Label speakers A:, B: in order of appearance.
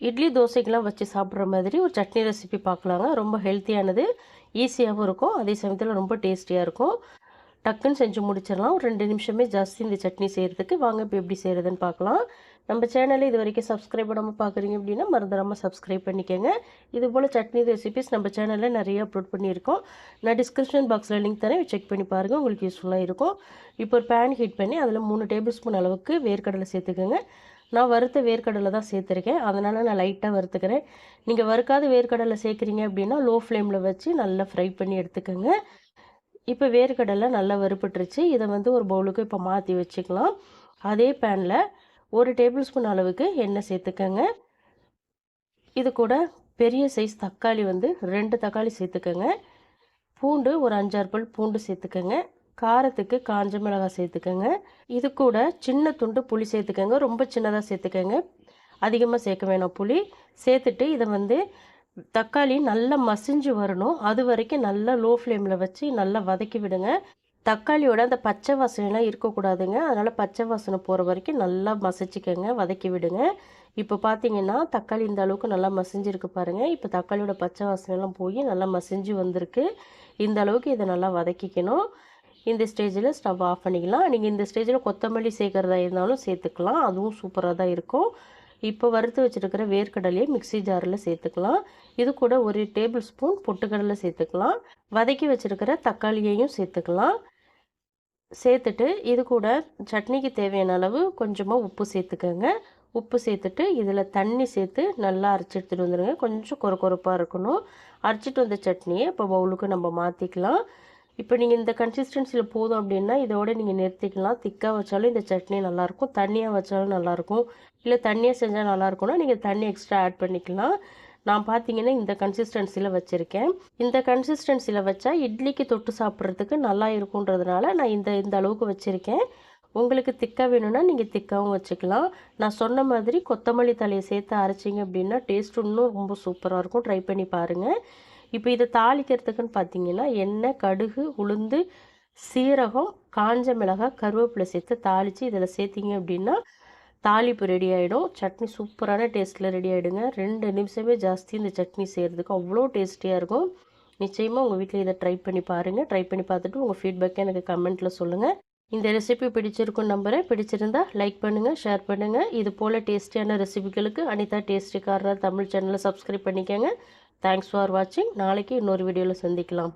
A: இட்லி தோசைக்கெலாம் வச்சு சாப்பிட்ற மாதிரி ஒரு சட்னி ரெசிபி பார்க்கலாங்க. ரொம்ப ஹெல்த்தியானது ஈஸியாகவும் இருக்கும். அதே சமயத்தில் ரொம்ப டேஸ்டியாக இருக்கும். டக்குன்னு செஞ்சு முடிச்சிடலாம். ஒரு ரெண்டு நிமிஷமே ஜாஸ்தி இந்த சட்னி செய்கிறதுக்கு வாங்க இப்போ எப்படி செய்கிறதுன்னு பார்க்கலாம். நம்ம சேனலை இது வரைக்கும் சப்ஸ்கிரைப் பண்ணாமல் பார்க்குறீங்க அப்படின்னா மறந்துடாமல் சப்ஸ்கிரைப் பண்ணிக்கோங்க. இது போல் சட்னி ரெசிபிஸ் நம்ம சேனலில் நிறைய அப்லோட் பண்ணியிருக்கோம். நான் டிஸ்கிரிப்ஷன் பாக்ஸில் லிங்க் தரேன். செக் பண்ணி பாருங்கள் உங்களுக்கு யூஸ்ஃபுல்லாக இருக்கும். இப்போ ஒரு பேன் ஹீட் பண்ணி அதில் மூணு டேபிள் ஸ்பூன் அளவுக்கு வேர்க்கடலை சேர்த்துக்கோங்க. நான் வறுத்த வேர்க்கடலை தான் சேர்த்துருக்கேன். அதனால் நான் லைட்டாக வறுத்துக்கிறேன். நீங்கள் வறுக்காத வேர்க்கடலை சேர்க்குறீங்க அப்படின்னா லோ ஃப்ளேமில் வச்சு நல்லா ஃப்ரை பண்ணி எடுத்துக்கோங்க. இப்போ வேர்க்கடலை நல்லா வறுப்பட்டுருச்சு இதை வந்து ஒரு பவுலுக்கு இப்போ மாற்றி வச்சுக்கலாம். அதே பேனில் ஒரு டேபிள் ஸ்பூன் அளவுக்கு எண்ணெய் சேர்த்துக்கோங்க. இது கூட பெரிய சைஸ் தக்காளி வந்து ரெண்டு தக்காளி சேர்த்துக்கோங்க. பூண்டு ஒரு அஞ்சாறு பல் பூண்டு சேர்த்துக்கோங்க. காரத்துக்கு காஞ்ச மிளகாய் சேர்த்துக்கோங்க. இது கூட சின்ன துண்டு புளி சேர்த்துக்கோங்க. ரொம்ப சின்னதாக சேர்த்துக்கோங்க. அதிகமாக சேர்க்க வேணும் புளி. சேர்த்துட்டு இதை வந்து தக்காளி நல்லா மசிஞ்சு வரணும். அது வரைக்கும் நல்லா லோ ஃப்ளேமில் வச்சு நல்லா வதக்கி விடுங்க. தக்காளியோட அந்த பச்சை வாசனைலாம் இருக்கக்கூடாதுங்க. அதனால் பச்சை வாசனை போகிற வரைக்கும் நல்லா மசிச்சுக்கோங்க. வதக்கி விடுங்க. இப்போ பார்த்தீங்கன்னா தக்காளி இந்த அளவுக்கு நல்லா மசிஞ்சிருக்கு பாருங்கள் இப்போ தக்காளியோட பச்சை வாசனைலாம் போய் நல்லா மசிஞ்சு வந்திருக்கு. இந்த அளவுக்கு இதை நல்லா வதக்கிக்கணும். இந்த ஸ்டேஜில் ஸ்டவ் ஆஃப் பண்ணிக்கலாம். நீங்கள் இந்த ஸ்டேஜில் கொத்தமல்லி சேர்க்குறதா இருந்தாலும் சேர்த்துக்கலாம். அதுவும் சூப்பராக தான் இருக்கும். இப்போ வறுத்து வச்சுருக்கிற வேர்க்கடலையை மிக்சி ஜாரில் சேர்த்துக்கலாம். இது கூட ஒரு டேபிள் ஸ்பூன் பொட்டுக்கடலை சேர்த்துக்கலாம். வதக்கி வச்சுருக்கிற தக்காளியையும் சேர்த்துக்கலாம். சேர்த்துட்டு இது கூட சட்னிக்கு தேவையான அளவு கொஞ்சமாக உப்பு சேர்த்துக்கோங்க. உப்பு சேர்த்துட்டு இதில் தண்ணி சேர்த்து நல்லா அரைச்சி எடுத்துகிட்டு வந்துடுங்க கொஞ்சம் கொர கொரப்பாக இருக்கணும். அரைச்சிட்டு வந்த சட்னியை இப்போ பவுலுக்கு நம்ம மாற்றிக்கலாம் இப்போ நீங்கள் இந்த கன்சிஸ்டன்சியில் போதும் அப்படின்னா இதோட நீங்கள் நிறுத்திக்கலாம். திக்காக வச்சாலும் இந்த சட்னி நல்லாயிருக்கும் தண்ணியாக வச்சாலும் நல்லாயிருக்கும் இல்லை தண்ணியாக செஞ்சால் நல்லாயிருக்கும்னா நீங்கள் தண்ணி எக்ஸ்ட்ரா ஆட் பண்ணிக்கலாம். நான் பார்த்தீங்கன்னா இந்த கன்சிஸ்டன்சியில் வச்சுருக்கேன். இந்த கன்சிஸ்டன்சியில் வச்சா இட்லிக்கு தொட்டு சாப்பிட்றதுக்கு நல்லா இருக்குன்றதுனால நான் இந்த இந்த அளவுக்கு வச்சுருக்கேன். உங்களுக்கு திக்காக வேணும்னா நீங்கள் திக்காகவும் வச்சுக்கலாம். நான் சொன்ன மாதிரி கொத்தமல்லி தலையை சேர்த்து அரைச்சிங்க அப்படின்னா டேஸ்ட் இன்னும் ரொம்ப சூப்பராக இருக்கும். ட்ரை பண்ணி பாருங்கள் இப்போ இதை தாளிக்கிறதுக்குன்னு பார்த்தீங்கன்னா எண்ணெய் கடுகு உளுந்து சீரகம் காஞ்ச மிளகாய் கருவேப்பிலை சேர்த்து தாளித்து இதில் சேர்த்திங்க அப்படின்னா தாளிப்பு ரெடி ஆகிடும் சட்னி சூப்பரான டேஸ்ட்டில் ரெடி ஆகிடுங்க ரெண்டு நிமிஷமே ஜாஸ்தி இந்த சட்னி செய்கிறதுக்கு அவ்வளோ டேஸ்டியாக இருக்கும். நிச்சயமாக உங்கள் வீட்டில் இதை ட்ரை பண்ணி பாருங்கள் ட்ரை பண்ணி பார்த்துட்டு உங்கள் ஃபீட்பேக்கை எனக்கு கமெண்ட்டில் சொல்லுங்கள் இந்த ரெசிபி பிடிச்சிருக்கும் நம்புகிறேன் பிடிச்சிருந்தா லைக் பண்ணுங்கள் ஷேர் பண்ணுங்கள் இது போல் டேஸ்டியான ரெசிபிகளுக்கு அனிதா டேஸ்டி கார்னர் தமிழ் சேனலை சப்ஸ்கிரைப் பண்ணிக்கோங்க. தேங்க்ஸ் ஃபார் வாட்சிங் நாளைக்கு இன்னொரு வீடியோவில் சந்திக்கலாம்.